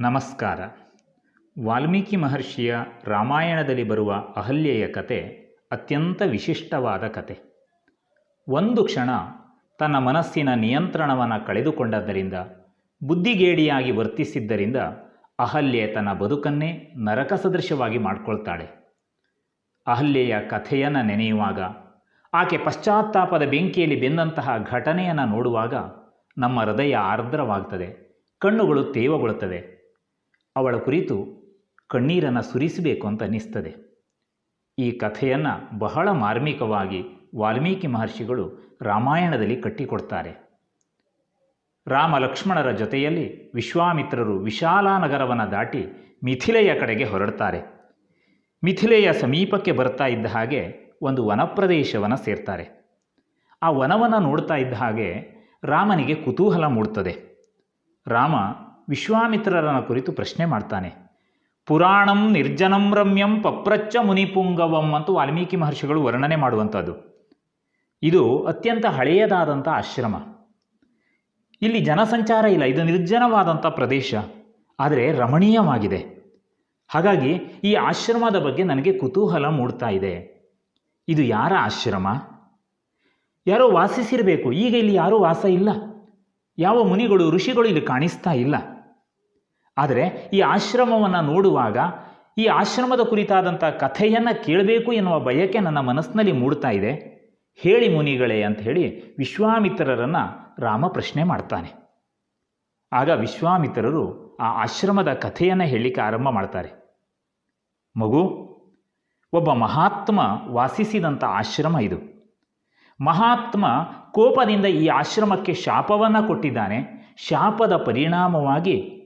ನಮಸ್ಕಾರ. ವಾಲ್ಮೀಕಿ ಮಹರ್ಷಿಯ ರಾಮಾಯಣದಲ್ಲಿ ಬರುವ ಅಹಲ್ಯೆಯ ಕತೆ ಅತ್ಯಂತ ವಿಶಿಷ್ಟವಾದ ಕತೆ. ಒಂದು ಕ್ಷಣ ತನ್ನ ಮನಸ್ಸಿನ ನಿಯಂತ್ರಣವನ್ನು ಕಳೆದುಕೊಂಡದ್ದರಿಂದ, ಬುದ್ಧಿಗೇಡಿಯಾಗಿ ವರ್ತಿಸಿದ್ದರಿಂದ ಅಹಲ್ಯೆ ತನ್ನ ಬದುಕನ್ನೇ ನರಕ ಸದೃಶವಾಗಿ ಮಾಡಿಕೊಳ್ತಾಳೆ. ಅಹಲ್ಯೆಯ ಕಥೆಯನ್ನು ನೆನೆಯುವಾಗ, ಆಕೆ ಪಶ್ಚಾತ್ತಾಪದ ಬೆಂಕಿಯಲ್ಲಿ ಬೆಂದಂತಹ ಘಟನೆಯನ್ನು ನೋಡುವಾಗ ನಮ್ಮ ಹೃದಯ ಆರ್ದ್ರವಾಗ್ತದೆ, ಕಣ್ಣುಗಳು ತೇವಗೊಳ್ಳುತ್ತವೆ. ಅವಳ ಕುರಿತು ಕಣ್ಣೀರನ್ನು ಸುರಿಸಬೇಕು ಅಂತ ಅನ್ನಿಸ್ತದೆ. ಈ ಕಥೆಯನ್ನು ಬಹಳ ಮಾರ್ಮಿಕವಾಗಿ ವಾಲ್ಮೀಕಿ ಮಹರ್ಷಿಗಳು ರಾಮಾಯಣದಲ್ಲಿ ಕಟ್ಟಿಕೊಡ್ತಾರೆ. ರಾಮ ಲಕ್ಷ್ಮಣರ ಜೊತೆಯಲ್ಲಿ ವಿಶ್ವಾಮಿತ್ರರು ವಿಶಾಲಾನಗರವನ್ನು ದಾಟಿ ಮಿಥಿಲೆಯ ಕಡೆಗೆ ಹೊರಡ್ತಾರೆ. ಮಿಥಿಲೆಯ ಸಮೀಪಕ್ಕೆ ಬರ್ತಾ ಇದ್ದ ಹಾಗೆ ಒಂದು ವನಪ್ರದೇಶವನ್ನು ಸೇರ್ತಾರೆ. ಆ ವನವನ್ನು ನೋಡ್ತಾ ಇದ್ದ ಹಾಗೆ ರಾಮನಿಗೆ ಕುತೂಹಲ ಮೂಡ್ತದೆ. ರಾಮ ವಿಶ್ವಾಮಿತ್ರರನ ಕುರಿತು ಪ್ರಶ್ನೆ ಮಾಡ್ತಾನೆ. ಪುರಾಣಂ ನಿರ್ಜನಂ ರಮ್ಯಂ ಪಪ್ರಚ್ಚ ಮುನಿಪುಂಗವಂ ಅಂತ ವಾಲ್ಮೀಕಿ ಮಹರ್ಷಿಗಳು ವರ್ಣನೆ ಮಾಡುವಂಥದ್ದು. ಇದು ಅತ್ಯಂತ ಹಳೆಯದಾದಂಥ ಆಶ್ರಮ. ಇಲ್ಲಿ ಜನಸಂಚಾರ ಇಲ್ಲ, ಇದು ನಿರ್ಜನವಾದಂಥ ಪ್ರದೇಶ, ಆದರೆ ರಮಣೀಯವಾಗಿದೆ. ಹಾಗಾಗಿ ಈ ಆಶ್ರಮದ ಬಗ್ಗೆ ನನಗೆ ಕುತೂಹಲ ಮೂಡ್ತಾ ಇದೆ. ಇದು ಯಾರ ಆಶ್ರಮ? ಯಾರೋ ವಾಸಿಸಿರಬೇಕು, ಈಗ ಇಲ್ಲಿ ಯಾರೂ ವಾಸ ಇಲ್ಲ. ಯಾವ ಮುನಿಗಳು, ಋಷಿಗಳು ಇಲ್ಲಿ ಕಾಣಿಸ್ತಾ ಇಲ್ಲ. ಆದರೆ ಈ ಆಶ್ರಮವನ್ನು ನೋಡುವಾಗ ಈ ಆಶ್ರಮದ ಕುರಿತಾದಂಥ ಕಥೆಯನ್ನು ಕೇಳಬೇಕು ಎನ್ನುವ ಬಯಕೆ ನನ್ನ ಮನಸ್ಸಿನಲ್ಲಿ ಮೂಡ್ತಾ ಇದೆ. ಹೇಳಿ ಮುನಿಗಳೇ ಅಂತ ಹೇಳಿ ವಿಶ್ವಾಮಿತ್ರರನ್ನು ರಾಮ ಪ್ರಶ್ನೆ ಮಾಡ್ತಾನೆ. ಆಗ ವಿಶ್ವಾಮಿತ್ರರು ಆ ಆಶ್ರಮದ ಕಥೆಯನ್ನು ಹೇಳಲಿಕ್ಕೆ ಆರಂಭ ಮಾಡ್ತಾರೆ. ಮಗು, ಒಬ್ಬ ಮಹಾತ್ಮ ವಾಸಿಸಿದಂಥ ಆಶ್ರಮ ಇದು. ಮಹಾತ್ಮ ಕೋಪದಿಂದ ಈ ಆಶ್ರಮಕ್ಕೆ ಶಾಪವನ್ನು ಕೊಟ್ಟಿದ್ದಾನೆ. ಶಾಪದ ಪರಿಣಾಮವಾಗಿ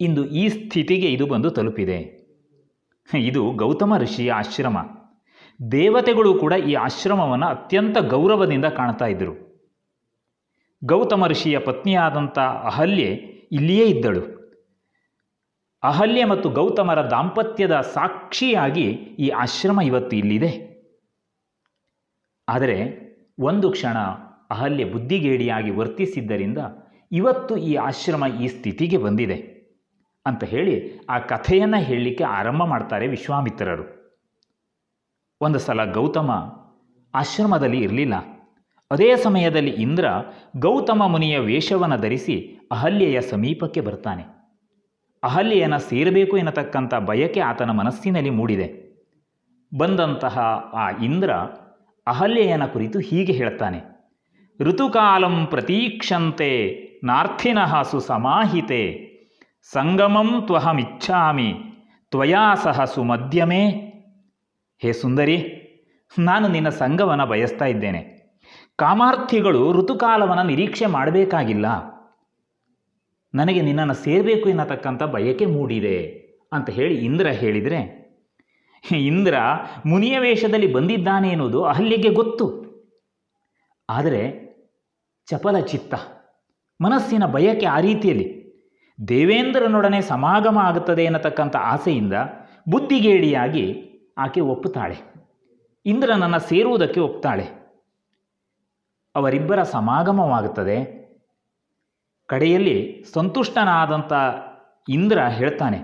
ಇಂದು ಈ ಸ್ಥಿತಿಗೆ ಇದು ಬಂದು ತಲುಪಿದೆ. ಇದು ಗೌತಮ ಋಷಿಯ ಆಶ್ರಮ. ದೇವತೆಗಳು ಕೂಡ ಈ ಆಶ್ರಮವನ್ನು ಅತ್ಯಂತ ಗೌರವದಿಂದ ಕಾಣ್ತಾ ಇದ್ದರು ಗೌತಮ ಋಷಿಯ ಪತ್ನಿಯಾದಂಥ ಅಹಲ್ಯೆ ಇಲ್ಲಿಯೇ ಇದ್ದಳು. ಅಹಲ್ಯೆ ಮತ್ತು ಗೌತಮರ ದಾಂಪತ್ಯದ ಸಾಕ್ಷಿಯಾಗಿ ಈ ಆಶ್ರಮ ಇವತ್ತು ಇಲ್ಲಿದೆ. ಆದರೆ ಒಂದು ಕ್ಷಣ ಅಹಲ್ಯೆ ಬುದ್ಧಿಗೇಡಿಯಾಗಿ ವರ್ತಿಸಿದ್ದರಿಂದ ಇವತ್ತು ಈ ಆಶ್ರಮ ಈ ಸ್ಥಿತಿಗೆ ಬಂದಿದೆ. ಅಂತ ಹೇಳಿ ಆ ಕಥೆಯನ್ನು ಹೇಳಲಿಕ್ಕೆ ಆರಂಭ ಮಾಡ್ತಾರೆ ವಿಶ್ವಾಮಿತ್ರರು. ಒಂದು ಸಲ ಗೌತಮ ಆಶ್ರಮದಲ್ಲಿ ಇರಲಿಲ್ಲ. ಅದೇ ಸಮಯದಲ್ಲಿ ಇಂದ್ರ ಗೌತಮ ಮುನಿಯ ವೇಷವನ್ನು ಧರಿಸಿ ಅಹಲ್ಯೆಯ ಸಮೀಪಕ್ಕೆ ಬರ್ತಾನೆ. ಅಹಲ್ಯನ ಸೇರಬೇಕು ಎನ್ನತಕ್ಕಂಥ ಬಯಕೆ ಆತನ ಮನಸ್ಸಿನಲ್ಲಿ ಮೂಡಿದೆ. ಬಂದಂತಹ ಆ ಇಂದ್ರ ಅಹಲ್ಯೆಯನ ಕುರಿತು ಹೀಗೆ ಹೇಳ್ತಾನೆ ಋತುಕಾಲಂ ಪ್ರತೀಕ್ಷಂತೆ ನಾರ್ಥಿನಃ ಸುಸಮಾಹಿತೆ ಸಂಗಮಂ ತ್ವಹಮಿಚ್ಛಾಮಿ, ತ್ವಯಾ ಸಹ ಸುಮಧ್ಯಮೇ. ಹೇ ಸುಂದರಿ, ನಾನು ನಿನ್ನ ಸಂಗವನ ಬಯಸ್ತಾ ಇದ್ದೇನೆ. ಕಾಮಾರ್ಥಿಗಳು ಋತುಕಾಲವನ್ನು ನಿರೀಕ್ಷೆ ಮಾಡಬೇಕಾಗಿಲ್ಲ. ನನಗೆ ನಿನ್ನನ್ನು ಸೇರಬೇಕು ಎನ್ನತಕ್ಕಂಥ ಬಯಕೆ ಮೂಡಿದೆ ಅಂತ ಹೇಳಿ ಇಂದ್ರ ಹೇಳಿದರೆ, ಇಂದ್ರ ಮುನಿಯ ವೇಷದಲ್ಲಿ ಬಂದಿದ್ದಾನೆ ಎನ್ನುವುದು ಅಹಲ್ಯಗೆ ಗೊತ್ತು. ಆದರೆ ಚಪಲ ಚಿತ್ತ ಮನಸ್ಸಿನ ಬಯಕೆ ಆ ರೀತಿಯಲ್ಲಿ ದೇವೇಂದ್ರನೊಡನೆ ಸಮಾಗಮ ಆಗುತ್ತದೆ ಎನ್ನತಕ್ಕಂಥ ಆಸೆಯಿಂದ ಬುದ್ಧಿಗೇಡಿಯಾಗಿ ಆಕೆ ಒಪ್ಪುತ್ತಾಳೆ. ಇಂದ್ರನನ್ನು ಸೇರುವುದಕ್ಕೆ ಒಪ್ತಾಳೆ. ಅವರಿಬ್ಬರ ಸಮಾಗಮವಾಗುತ್ತದೆ. ಕಡೆಯಲ್ಲಿ ಸಂತುಷ್ಟನಾದಂಥ ಇಂದ್ರ ಹೇಳ್ತಾನೆ,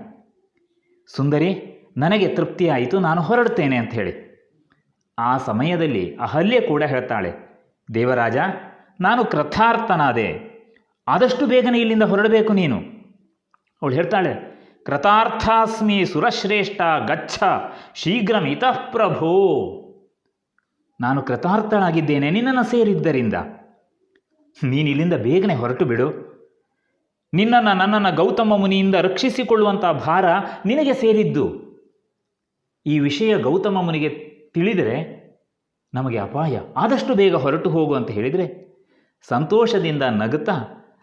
ಸುಂದರಿ, ನನಗೆ ತೃಪ್ತಿಯಾಯಿತು, ನಾನು ಹೊರಡ್ತೇನೆ ಅಂತ ಹೇಳಿ. ಆ ಸಮಯದಲ್ಲಿ ಅಹಲ್ಯೆ ಕೂಡ ಹೇಳ್ತಾಳೆ, ದೇವರಾಜ, ನಾನು ಕೃತಾರ್ಥನಾದೆ. ಆದಷ್ಟು ಬೇಗನೆ ಇಲ್ಲಿಂದ ಹೊರಡಬೇಕು ನೀನು. ಅವಳು ಹೇಳ್ತಾಳೆ, ಕೃತಾರ್ಥಾಸ್ಮಿ ಸುರಶ್ರೇಷ್ಠ ಗಚ್ಚ ಶೀಘ್ರಂ ಇತಃ ಪ್ರಭೋ. ನಾನು ಕೃತಾರ್ಥಳಾಗಿದ್ದೇನೆ, ನಿನ್ನನ್ನು ಸೇರಿದ್ದರಿಂದ. ನೀನು ಇಲ್ಲಿಂದ ಬೇಗನೆ ಹೊರಟು ಬಿಡು. ನಿನ್ನನ್ನು ನನ್ನನ್ನು ಗೌತಮ ಮುನಿಯಿಂದ ರಕ್ಷಿಸಿಕೊಳ್ಳುವಂಥ ಭಾರ ನಿನಗೆ ಸೇರಿದ್ದು. ಈ ವಿಷಯ ಗೌತಮ ಮುನಿಗೆ ತಿಳಿದರೆ ನಮಗೆ ಅಪಾಯ. ಆದಷ್ಟು ಬೇಗ ಹೊರಟು ಹೋಗು ಅಂತ ಹೇಳಿದರೆ ಸಂತೋಷದಿಂದ ನಗುತ್ತಾ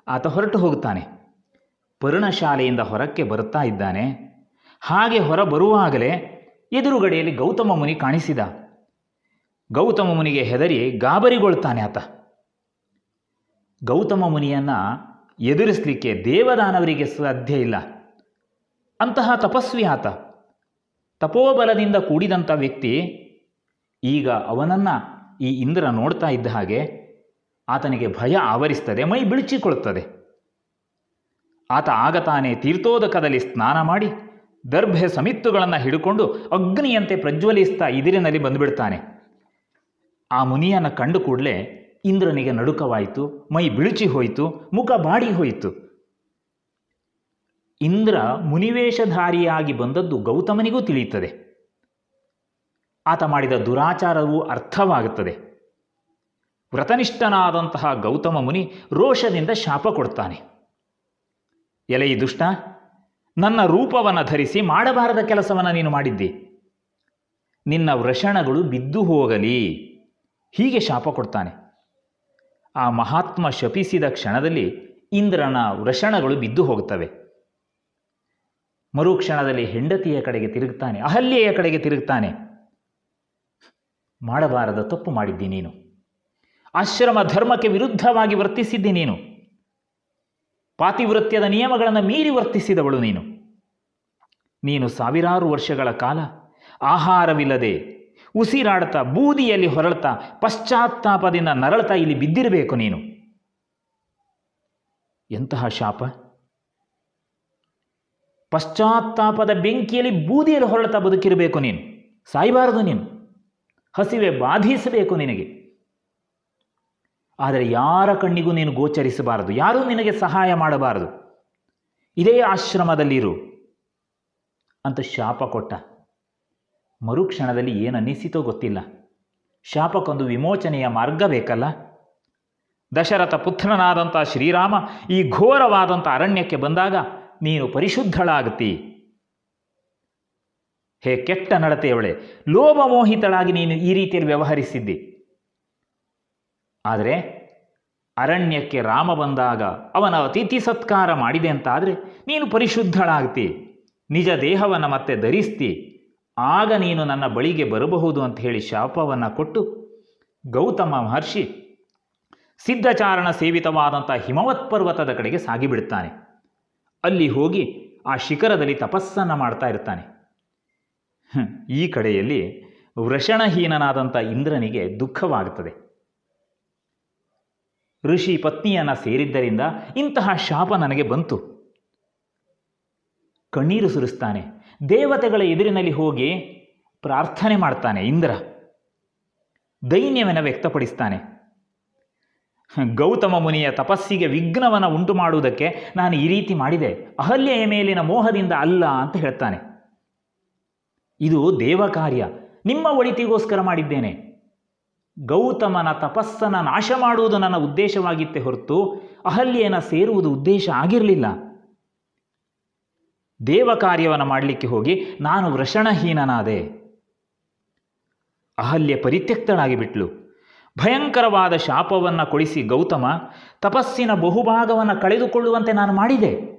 ಆತ ಹೊರಟು ಹೋಗುತ್ತಾನೆ. ಪರ್ಣಶಾಲೆಯಿಂದ ಹೊರಕ್ಕೆ ಬರುತ್ತಾ ಇದ್ದಾನೆ. ಹಾಗೆ ಹೊರ ಬರುವಾಗಲೇ ಎದುರುಗಡೆಯಲ್ಲಿ ಗೌತಮ ಮುನಿ ಕಾಣಿಸಿದ. ಗೌತಮ ಮುನಿಗೆ ಹೆದರಿ ಗಾಬರಿಗೊಳ್ತಾನೆ ಆತ. ಗೌತಮ ಮುನಿಯನ್ನು ಎದುರಿಸಲಿಕ್ಕೆ ದೇವದಾನವರಿಗೆ ಸಾಧ್ಯ ಇಲ್ಲ. ಅಂತಹ ತಪಸ್ವಿ ಆತ. ತಪೋಬಲದಿಂದ ಕೂಡಿದಂಥ ವ್ಯಕ್ತಿ ಈಗ ಅವನನ್ನು ಈ ಇಂದ್ರ ನೋಡ್ತಾ ಇದ್ದ ಹಾಗೆ ಆತನಿಗೆ ಭಯ ಆವರಿಸ್ತದೆ, ಮೈ ಬಿಳುಚಿಕೊಳ್ಳುತ್ತದೆ ಆತ ಆಗತಾನೆ ತೀರ್ಥೋದಕದಲ್ಲಿ ಸ್ನಾನ ಮಾಡಿ ದರ್ಭೆ ಸಮಿತ್ತುಗಳನ್ನು ಹಿಡ್ಕೊಂಡು ಅಗ್ನಿಯಂತೆ ಪ್ರಜ್ವಲಿಸ್ತಾ ಇದಿರಿನಲ್ಲಿ ಬಂದುಬಿಡ್ತಾನೆ. ಆ ಮುನಿಯನ್ನು ಕಂಡು ಕೂಡಲೇ ಇಂದ್ರನಿಗೆ ನಡುಕವಾಯಿತು, ಮೈ ಬಿಳುಚಿ ಹೋಯಿತು, ಮುಖ ಬಾಡಿ ಹೋಯಿತು. ಇಂದ್ರ ಮುನಿವೇಷಧಾರಿಯಾಗಿ ಬಂದದ್ದು ಗೌತಮನಿಗೂ ತಿಳಿಯುತ್ತದೆ. ಆತ ಮಾಡಿದ ದುರಾಚಾರವೂ ಅರ್ಥವಾಗುತ್ತದೆ. ವ್ರತನಿಷ್ಠನಾದಂತಹ ಗೌತಮ ಮುನಿ ರೋಷದಿಂದ ಶಾಪ ಕೊಡ್ತಾನೆ. ಎಲೆ ಈ ದುಷ್ಟ, ನನ್ನ ರೂಪವನ್ನು ಧರಿಸಿ ಮಾಡಬಾರದ ಕೆಲಸವನ್ನು ನೀನು ಮಾಡಿದ್ದಿ. ನಿನ್ನ ವೃಷಣಗಳು ಬಿದ್ದು ಹೋಗಲಿ. ಹೀಗೆ ಶಾಪ ಕೊಡ್ತಾನೆ. ಆ ಮಹಾತ್ಮ ಶಪಿಸಿದ ಕ್ಷಣದಲ್ಲಿ ಇಂದ್ರನ ವೃಷಣಗಳು ಬಿದ್ದು ಹೋಗುತ್ತವೆ. ಮರುಕ್ಷಣದಲ್ಲಿ ಹೆಂಡತಿಯ ಕಡೆಗೆ ತಿರುಗ್ತಾನೆ, ಅಹಲ್ಯೆಯ ಕಡೆಗೆ ತಿರುಗ್ತಾನೆ. ಮಾಡಬಾರದ ತಪ್ಪು ಮಾಡಿದ್ದಿ ನೀನು. ಆಶ್ರಮ ಧರ್ಮಕ್ಕೆ ವಿರುದ್ಧವಾಗಿ ವರ್ತಿಸಿದ್ದಿ ನೀನು. ಪಾತಿವೃತ್ಯದ ನಿಯಮಗಳನ್ನು ಮೀರಿ ವರ್ತಿಸಿದವಳು ನೀನು. ನೀನು ಸಾವಿರಾರು ವರ್ಷಗಳ ಕಾಲ ಆಹಾರವಿಲ್ಲದೆ ಉಸಿರಾಡ್ತಾ ಬೂದಿಯಲ್ಲಿ ಹೊರಳ್ತಾ ಪಶ್ಚಾತ್ತಾಪದಿಂದ ನರಳ್ತಾ ಇಲ್ಲಿ ಬಿದ್ದಿರಬೇಕು ನೀನು. ಎಂತಹ ಶಾಪ? ಪಶ್ಚಾತ್ತಾಪದ ಬೆಂಕಿಯಲ್ಲಿ ಬೂದಿಯಲ್ಲಿ ಹೊರಳ್ತಾ ಬದುಕಿರಬೇಕು ನೀನು. ಸಾಯಬಾರದು ನೀನು. ಹಸಿವೆ ಬಾಧಿಸಬೇಕು ನಿನಗೆ. ಆದರೆ ಯಾರ ಕಣ್ಣಿಗೂ ನೀನು ಗೋಚರಿಸಬಾರದು? ಯಾರೂ ನಿನಗೆ ಸಹಾಯ ಮಾಡಬಾರದು? ಇದೇ ಆಶ್ರಮದಲ್ಲಿರು. ಅಂತ ಶಾಪ ಕೊಟ್ಟ. ಮರುಕ್ಷಣದಲ್ಲಿ ಏನು ಅನ್ನಿಸಿತೋ ಗೊತ್ತಿಲ್ಲ. ಶಾಪಕ್ಕೊಂದು ವಿಮೋಚನೆಯ ಮಾರ್ಗ ಬೇಕಲ್ಲ? ದಶರಥ ಪುತ್ರನಾದಂಥ ಶ್ರೀರಾಮ ಈ ಘೋರವಾದಂಥ ಅರಣ್ಯಕ್ಕೆ ಬಂದಾಗ ನೀನು ಪರಿಶುದ್ಧಳಾಗತಿ ಹೇ ಕೆಟ್ಟ ನಡತೆಯವಳೆ, ಲೋಭಮೋಹಿತಳಾಗಿ ನೀನು ಈ ರೀತಿಯಲ್ಲಿ ವ್ಯವಹರಿಸಿದ್ದಿ. ಆದರೆ ಅರಣ್ಯಕ್ಕೆ ರಾಮ ಬಂದಾಗ ಅವನ ಅತಿಥಿ ಸತ್ಕಾರ ಮಾಡಿದೆ ಅಂತಾದರೆ ನೀನು ಪರಿಶುದ್ಧಳಾಗ್ತಿ, ನಿಜ ದೇಹವನ್ನು ಮತ್ತೆ ಧರಿಸ್ತಿ, ಆಗ ನೀನು ನನ್ನ ಬಳಿಗೆ ಬರಬಹುದು ಅಂತ ಹೇಳಿ ಶಾಪವನ್ನು ಕೊಟ್ಟು ಗೌತಮ ಮಹರ್ಷಿ ಸಿದ್ಧಚಾರಣ ಸೇವಿತವಾದಂಥ ಹಿಮವತ್ ಪರ್ವತದ ಕಡೆಗೆ ಸಾಗಿಬಿಡ್ತಾನೆ ಅಲ್ಲಿ ಹೋಗಿ ಆ ಶಿಖರದಲ್ಲಿ ತಪಸ್ಸನ್ನು ಮಾಡ್ತಾ ಇರ್ತಾನೆ. ಈ ಕಡೆಯಲ್ಲಿ ವೃಷಣಹೀನನಾದಂಥ ಇಂದ್ರನಿಗೆ ದುಃಖವಾಗುತ್ತದೆ ಋಷಿ ಪತ್ನಿಯನ್ನು ಸೇರಿದ್ದರಿಂದ ಇಂತಹ ಶಾಪ ನನಗೆ ಬಂತು. ಕಣ್ಣೀರು ಸುರಿಸ್ತಾನೆ, ದೇವತೆಗಳ ಎದುರಿನಲ್ಲಿ ಹೋಗಿ ಪ್ರಾರ್ಥನೆ ಮಾಡ್ತಾನೆ ಇಂದ್ರ. ದೈನ್ಯವನ್ನು ವ್ಯಕ್ತಪಡಿಸ್ತಾನೆ, ಗೌತಮ ಮುನಿಯ ತಪಸ್ಸಿಗೆ ವಿಘ್ನವನ್ನು ಉಂಟು ಮಾಡುವುದಕ್ಕೆ ನಾನು ಈ ರೀತಿ ಮಾಡಿದೆ, ಅಹಲ್ಯೆಯ ಮೇಲಿನ ಮೋಹದಿಂದ ಅಲ್ಲ ಅಂತ ಹೇಳ್ತಾನೆ. ಇದು ದೇವ ಕಾರ್ಯ ನಿಮ್ಮ ಒಳಿತಿಗೋಸ್ಕರ ಮಾಡಿದ್ದೇನೆ. ಗೌತಮನ ತಪಸ್ಸನ್ನು ನಾಶ ಮಾಡುವುದು ನನ್ನ ಉದ್ದೇಶವಾಗಿತ್ತೆ ಹೊರತು ಅಹಲ್ಯನ ಸೇರುವುದು ಉದ್ದೇಶ ಆಗಿರಲಿಲ್ಲ. ದೇವ ಕಾರ್ಯವನ್ನು ಮಾಡಲಿಕ್ಕೆ ಹೋಗಿ ನಾನು ವೃಷಣಹೀನನಾದೆ ಅಹಲ್ಯ ಪರಿತ್ಯಕ್ತಳಾಗಿ ಬಿಟ್ಲು. ಭಯಂಕರವಾದ ಶಾಪವನ್ನು ಕೊಡಿಸಿ ಗೌತಮ ತಪಸ್ಸಿನ ಬಹುಭಾಗವನ್ನು ಕಳೆದುಕೊಳ್ಳುವಂತೆ ನಾನು ಮಾಡಿದೆ.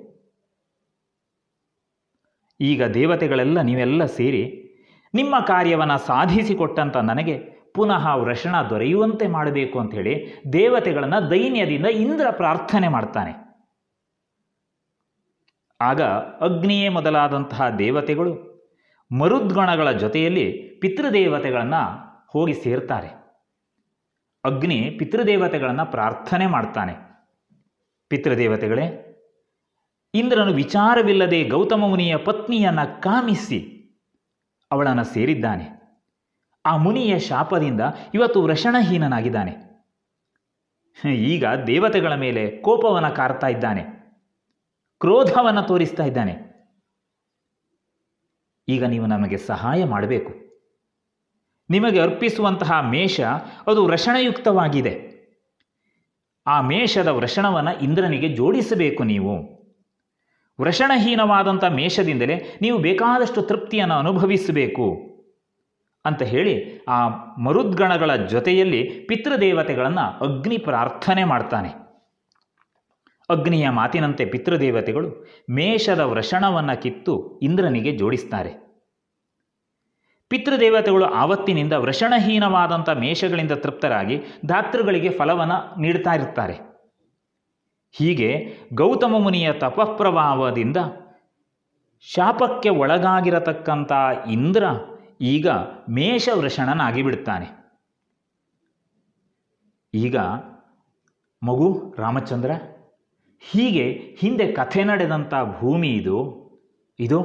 ಈಗ ದೇವತೆಗಳೆಲ್ಲ ನೀವೆಲ್ಲ ಸೇರಿ ನಿಮ್ಮ ಕಾರ್ಯವನ್ನು ಸಾಧಿಸಿಕೊಟ್ಟಂಥ ನನಗೆ ಪುನಃ ವೃಷಣ ದೊರೆಯುವಂತೆ ಮಾಡಬೇಕು ಅಂಥೇಳಿ ದೇವತೆಗಳನ್ನು ದೈನ್ಯದಿಂದ ಇಂದ್ರ ಪ್ರಾರ್ಥನೆ ಮಾಡ್ತಾನೆ. ಆಗ ಅಗ್ನಿಯೇ ಮೊದಲಾದಂತಹ ದೇವತೆಗಳು ಮರುದ್ಗಣಗಳ ಜೊತೆಯಲ್ಲಿ ಪಿತೃದೇವತೆಗಳನ್ನು ಹೋಗಿ ಸೇರ್ತಾರೆ. ಅಗ್ನಿ ಪಿತೃದೇವತೆಗಳನ್ನು ಪ್ರಾರ್ಥನೆ ಮಾಡ್ತಾನೆ. ಪಿತೃದೇವತೆಗಳೇ, ಇಂದ್ರನು ವಿಚಾರವಿಲ್ಲದೆ ಗೌತಮ ಮುನಿಯ ಪತ್ನಿಯನ್ನು ಕಾಮಿಸಿ ಅವಳನ್ನು ಸೇರಿದ್ದಾನೆ. ಆ ಮುನಿಯ ಶಾಪದಿಂದ ಇವತ್ತು ವೃಷಣಹೀನನಾಗಿದ್ದಾನೆ ಈಗ ದೇವತೆಗಳ ಮೇಲೆ ಕೋಪವನ್ನು ಕಾರ್ತಾ ಇದ್ದಾನೆ. ಕ್ರೋಧವನ್ನು ತೋರಿಸ್ತಾ ಇದ್ದಾನೆ. ಈಗ ನೀವು ನಮಗೆ ಸಹಾಯ ಮಾಡಬೇಕು. ನಿಮಗೆ ಅರ್ಪಿಸುವಂತಹ ಮೇಷ ಅದು ವೃಷಣಯುಕ್ತವಾಗಿದೆ ಆ ಮೇಷದ ವೃಷಣವನ್ನು ಇಂದ್ರನಿಗೆ ಜೋಡಿಸಬೇಕು ನೀವು. ವೃಷಣಹೀನವಾದಂಥ ಮೇಷದಿಂದಲೇ ನೀವು ಬೇಕಾದಷ್ಟು ತೃಪ್ತಿಯನ್ನು ಅನುಭವಿಸಬೇಕು. ಅಂತ ಹೇಳಿ ಆ ಮರುದ್ಗಣಗಳ ಜೊತೆಯಲ್ಲಿ ಪಿತೃದೇವತೆಗಳನ್ನು ಅಗ್ನಿ ಪ್ರಾರ್ಥನೆ ಮಾಡ್ತಾನೆ. ಅಗ್ನಿಯ ಮಾತಿನಂತೆ ಪಿತೃದೇವತೆಗಳು ಮೇಷದ ವೃಷಣವನ್ನು ಕಿತ್ತು ಇಂದ್ರನಿಗೆ ಜೋಡಿಸ್ತಾರೆ. ಪಿತೃದೇವತೆಗಳು ಆವತ್ತಿನಿಂದ ವೃಷಣಹೀನವಾದಂಥ ಮೇಷಗಳಿಂದ ತೃಪ್ತರಾಗಿ ಧಾತೃಗಳಿಗೆ ಫಲವನ್ನು ನೀಡ್ತಾ ಇರ್ತಾರೆ. ಹೀಗೆ ಗೌತಮ ಮುನಿಯ ತಪಃಪ್ರಭಾವದಿಂದ ಶಾಪಕ್ಕೆ ಒಳಗಾಗಿರತಕ್ಕಂಥ ಇಂದ್ರ ಈಗ ಮೇಷ ವೃಷಣನಾಗಿ ಬಿಡ್ತಾನೆ ಈಗ ಮಗು ರಾಮಚಂದ್ರ, ಹೀಗೆ ಹಿಂದೆ ಕಥೆ ನಡೆದಂಥ ಭೂಮಿ ಇದು ಇದು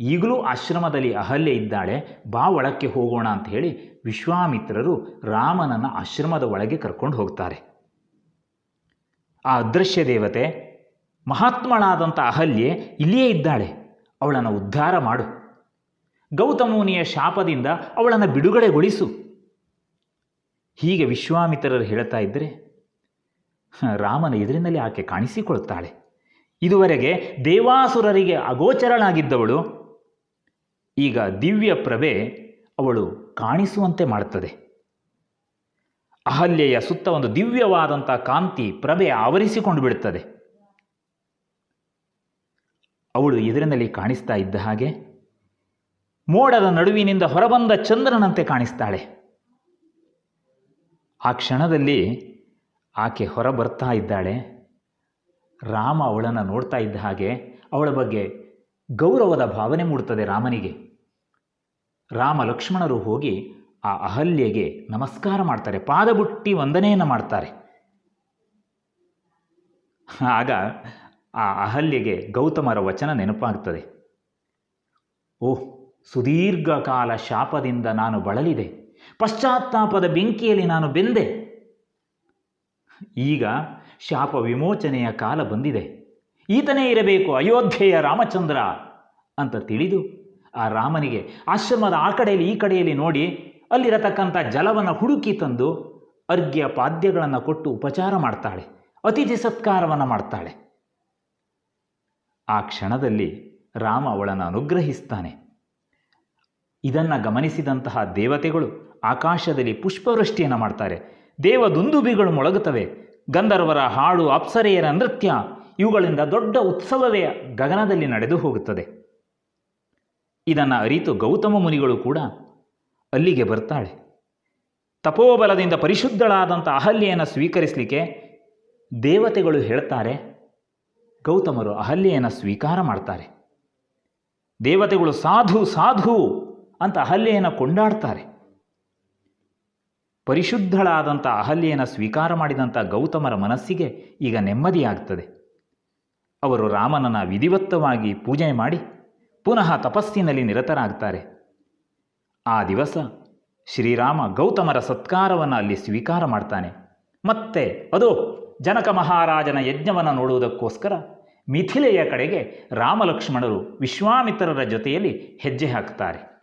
ಈಗಲೂ ಆಶ್ರಮದಲ್ಲಿ ಅಹಲ್ಯ ಇದ್ದಾಳೆ, ಬಾ ಒಳಕ್ಕೆ ಹೋಗೋಣ ಅಂತ ಹೇಳಿ ವಿಶ್ವಾಮಿತ್ರರು ರಾಮನನ್ನು ಆಶ್ರಮದ ಒಳಗೆ ಕರ್ಕೊಂಡು ಹೋಗ್ತಾರೆ. ಆ ಅದೃಶ್ಯ ದೇವತೆ ಮಹಾತ್ಮಳಾದಂಥ ಅಹಲ್ಯೆ ಇಲ್ಲಿಯೇ ಇದ್ದಾಳೆ, ಅವಳನ್ನು ಉದ್ಧಾರ ಮಾಡು. ಗೌತಮ ಮುನಿಯ ಶಾಪದಿಂದ ಅವಳನ್ನು ಬಿಡುಗಡೆಗೊಳಿಸು. ಹೀಗೆ ವಿಶ್ವಾಮಿತ್ರರು ಹೇಳ್ತಾ ಇದ್ದರೆ ರಾಮನ ಎದುರಿನಲ್ಲಿ ಆಕೆ ಕಾಣಿಸಿಕೊಳ್ತಾಳೆ ಇದುವರೆಗೆ ದೇವಾಸುರರಿಗೆ ಅಗೋಚರಳಾಗಿದ್ದವಳು. ಈಗ ದಿವ್ಯ ಪ್ರಭೆ ಅವಳು ಕಾಣಿಸುವಂತೆ ಮಾಡುತ್ತದೆ. ಅಹಲ್ಯೆಯ ಸುತ್ತ ಒಂದು ದಿವ್ಯವಾದಂಥ ಕಾಂತಿ ಪ್ರಭೆ ಆವರಿಸಿಕೊಂಡು ಬಿಡುತ್ತದೆ. ಅವಳು ಎದುರಿನಲ್ಲಿ ಕಾಣಿಸ್ತಾ ಇದ್ದ ಹಾಗೆ ಮೋಡದ ನಡುವಿನಿಂದ ಹೊರಬಂದ ಚಂದ್ರನಂತೆ ಕಾಣಿಸ್ತಾಳೆ. ಆ ಕ್ಷಣದಲ್ಲಿ ಆಕೆ ಹೊರ ಬರ್ತಾ ಇದ್ದಾಳೆ. ರಾಮ ಅವಳನ್ನು ನೋಡ್ತಾ ಇದ್ದ ಹಾಗೆ ಅವಳ ಬಗ್ಗೆ ಗೌರವದ ಭಾವನೆ ಮೂಡ್ತದೆ ರಾಮನಿಗೆ. ರಾಮ ಲಕ್ಷ್ಮಣರು ಹೋಗಿ ಆ ಅಹಲ್ಯೆಗೆ ನಮಸ್ಕಾರ ಮಾಡ್ತಾರೆ, ಪಾದಬುಟ್ಟಿ ವಂದನೆಯನ್ನು ಮಾಡ್ತಾರೆ. ಆಗ ಆ ಅಹಲ್ಯೆಗೆ ಗೌತಮರ ವಚನ ನೆನಪಾಗ್ತದೆ. ಓಹ್ ಸುದೀರ್ಘ ಕಾಲ ಶಾಪದಿಂದ ನಾನು ಬಳಲಿದೆ. ಪಶ್ಚಾತ್ತಾಪದ ಬೆಂಕಿಯಲ್ಲಿ ನಾನು ಬೆಂದೆ. ಈಗ ಶಾಪ ವಿಮೋಚನೆಯ ಕಾಲ ಬಂದಿದೆ. ಈತನೇ ಇರಬೇಕು ಅಯೋಧ್ಯೆಯ ರಾಮಚಂದ್ರ ಅಂತ ತಿಳಿದು ಆ ರಾಮನಿಗೆ ಆಶ್ರಮದ ಆ ಕಡೆಯಲ್ಲಿ ಈ ಕಡೆಯಲ್ಲಿ ನೋಡಿ ಅಲ್ಲಿರತಕ್ಕಂಥ ಜಲವನ್ನು ಹುಡುಕಿ ತಂದು ಅರ್ಘ್ಯ ಪಾದ್ಯಗಳನ್ನು ಕೊಟ್ಟು ಉಪಚಾರ ಮಾಡ್ತಾಳೆ. ಅತಿಥಿ ಸತ್ಕಾರವನ್ನು ಮಾಡ್ತಾಳೆ. ಆ ಕ್ಷಣದಲ್ಲಿ ರಾಮ ಅವಳನ್ನು ಅನುಗ್ರಹಿಸ್ತಾನೆ. ಇದನ್ನು ಗಮನಿಸಿದಂತಹ ದೇವತೆಗಳು ಆಕಾಶದಲ್ಲಿ ಪುಷ್ಪವೃಷ್ಟಿಯನ್ನು ಮಾಡ್ತಾರೆ. ದೇವ ದುಂದುಬಿಗಳು ಮೊಳಗುತ್ತವೆ. ಗಂಧರ್ವರ ಹಾಡು ಅಪ್ಸರೆಯರ ನೃತ್ಯ ಇವುಗಳಿಂದ ದೊಡ್ಡ ಉತ್ಸವವೇ ಗಗನದಲ್ಲಿ ನಡೆದು ಹೋಗುತ್ತದೆ. ಇದನ್ನು ಅರಿತು ಗೌತಮ ಮುನಿಗಳು ಕೂಡ ಅಲ್ಲಿಗೆ ಬರ್ತಾಳೆ. ತಪೋಬಲದಿಂದ ಪರಿಶುದ್ಧಳಾದಂಥ ಅಹಲ್ಯೆಯನ್ನು ಸ್ವೀಕರಿಸಲಿಕ್ಕೆ ದೇವತೆಗಳು ಹೇಳ್ತಾರೆ, ಗೌತಮರು ಅಹಲ್ಯೆಯನ್ನು ಸ್ವೀಕಾರ ಮಾಡ್ತಾರೆ. ದೇವತೆಗಳು ಸಾಧು ಸಾಧು ಅಂತ ಅಹಲ್ಯೆಯನ್ನು ಕೊಂಡಾಡ್ತಾರೆ. ಪರಿಶುದ್ಧಳಾದಂಥ ಅಹಲ್ಯೆಯನ್ನು ಸ್ವೀಕಾರ ಮಾಡಿದಂಥ ಗೌತಮರ ಮನಸ್ಸಿಗೆ ಈಗ ನೆಮ್ಮದಿಯಾಗ್ತದೆ. ಅವರು ರಾಮನನ್ನು ವಿಧಿವತ್ತವಾಗಿ ಪೂಜೆ ಮಾಡಿ ಪುನಃ ತಪಸ್ಸಿನಲ್ಲಿ ನಿರತರಾಗ್ತಾರೆ. ಆ ದಿವಸ ಶ್ರೀರಾಮ ಗೌತಮರ ಸತ್ಕಾರವನ್ನು ಅಲ್ಲಿ ಸ್ವೀಕಾರ ಮಾಡ್ತಾನೆ. ಮತ್ತೆ ಅದು ಜನಕ ಮಹಾರಾಜನ ಯಜ್ಞವನ್ನು ನೋಡುವುದಕ್ಕೋಸ್ಕರ ಮಿಥಿಲೆಯ ಕಡೆಗೆ ರಾಮಲಕ್ಷ್ಮಣರು ವಿಶ್ವಾಮಿತ್ರರ ಜೊತೆಯಲ್ಲಿ ಹೆಜ್ಜೆ ಹಾಕ್ತಾರೆ.